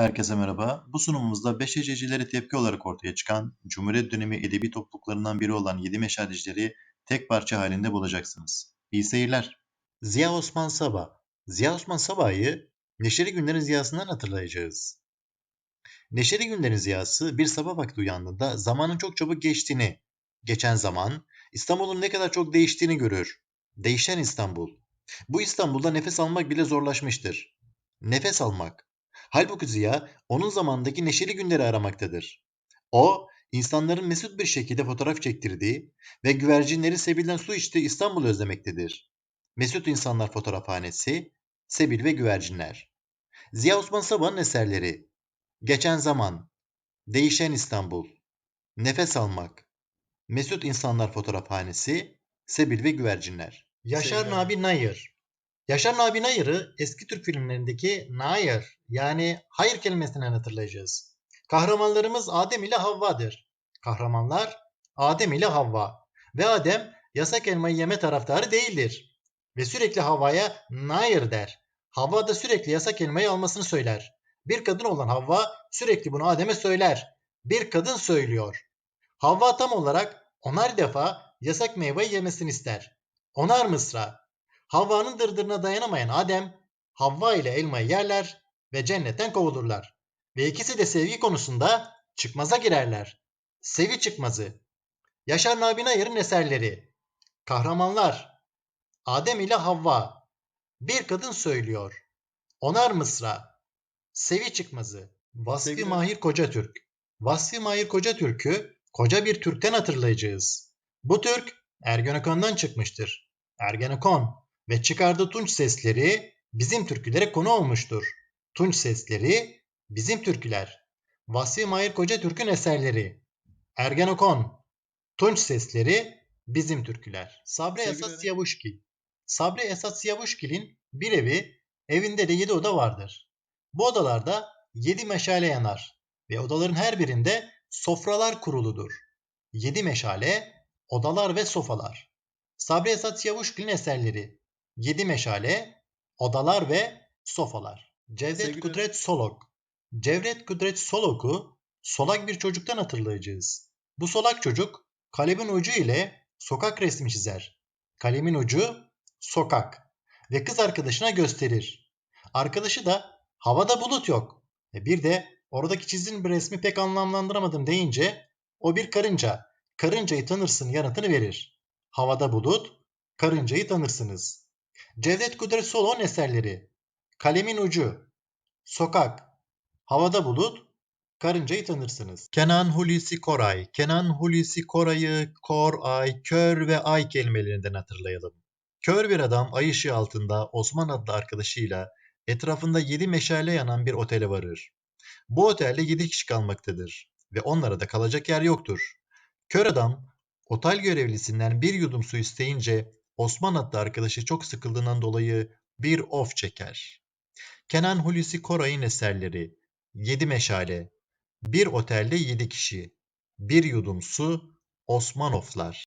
Herkese merhaba. Bu sunumumuzda beş hececileri tepki olarak ortaya çıkan Cumhuriyet dönemi edebi topluluklarından biri olan Yedi Meşalecileri tek parça halinde bulacaksınız. İyi seyirler. Ziya Osman Sabah. Ziya Osman Sabah'ı Neşeli Günlerin Ziyası'ndan hatırlayacağız. Neşeli Günlerin Ziyası bir sabah vakti uyandığında zamanın çok çabuk geçtiğini, geçen zaman İstanbul'un ne kadar çok değiştiğini görür. Değişen İstanbul. Bu İstanbul'da nefes almak bile zorlaşmıştır. Nefes almak. Halbuki Ziya onun zamandaki neşeli günleri aramaktadır. O, insanların mesut bir şekilde fotoğraf çektirdiği ve güvercinleri sebilden su içtiği İstanbul'u özlemektedir. Mesut İnsanlar Fotoğrafhanesi, Sebil ve Güvercinler. Ziya Osman Sabah'ın eserleri Geçen Zaman, Değişen İstanbul, Nefes Almak, Mesut İnsanlar Fotoğrafhanesi, Sebil ve Güvercinler. Yaşar Nabi Nayır Yaşar Nabi Nayır'ı eski Türk filmlerindeki Nayır yani hayır kelimesinden hatırlayacağız. Kahramanlarımız Adem ile Havva'dır. Kahramanlar Adem ile Havva. Ve Adem yasak elmayı yeme taraftarı değildir. Ve sürekli Havva'ya Nayır der. Havva da sürekli yasak elmayı almasını söyler. Bir kadın olan Havva sürekli bunu Adem'e söyler. Bir kadın söylüyor. Havva tam olarak onar defa yasak meyveyi yemesini ister. Onar mısra. Havva'nın dırdırına dayanamayan Adem, Havva ile elmayı yerler ve cennetten kovulurlar. Ve ikisi de sevgi konusunda çıkmaza girerler. Sevi çıkmazı. Yaşar Nabi Nayır'ın eserleri. Kahramanlar. Adem ile Havva. Bir kadın söylüyor. Onar mısra. Sevi çıkmazı. Vasfi Sevgili- Mahir Kocatürk. Vasfi Mahir Kocatürk'ü koca bir Türk'ten hatırlayacağız. Bu Türk Ergenekon'dan çıkmıştır. Ergenekon ve çıkardığı tunç sesleri bizim türkülere konu olmuştur. Tunç sesleri bizim türküler. Vasfi Mahir Kocatürk'ün eserleri. Ergenekon, tunç sesleri bizim türküler. Sabri Sevgili Esat Siyavuşgil. Sabri Esat Siyavuşgil'in bir evi, evinde de yedi oda vardır. Bu odalarda yedi meşale yanar ve odaların her birinde sofralar kuruludur. Yedi meşale, odalar ve sofalar. Sabri Esat Yavuşgil'in eserleri Yedi Meşale, Odalar ve Sofalar. Cevdet Sevgili- Kudret Solok Cevdet Kudret Solok'u solak bir çocuktan hatırlayacağız. Bu solak çocuk kalemin ucu ile sokak resmi çizer. Kalemin ucu sokak ve kız arkadaşına gösterir. Arkadaşı da havada bulut yok. E bir de oradaki çizdiğin bir resmi pek anlamlandıramadım deyince o bir karınca. Karıncayı tanırsın yanıtını verir. Havada bulut, karıncayı tanırsınız. Cevdet Kudret Solon eserleri. Kalemin ucu, sokak, havada bulut, karıncayı tanırsınız. Kenan Hulusi Koray. Kenan Hulusi Koray'ı kor, ay, kör ve ay kelimelerinden hatırlayalım. Kör bir adam ay ışığı altında Osman adlı arkadaşıyla etrafında yedi meşale yanan bir otele varır. Bu otelde yedi kişi kalmaktadır ve onlara da kalacak yer yoktur. Kör adam otel görevlisinden bir yudum su isteyince Osman adlı arkadaşı çok sıkıldığından dolayı bir of çeker. Kenan Hulusi Koray'ın eserleri Yedi Meşale Bir otelde yedi kişi Bir yudum su Osman oflar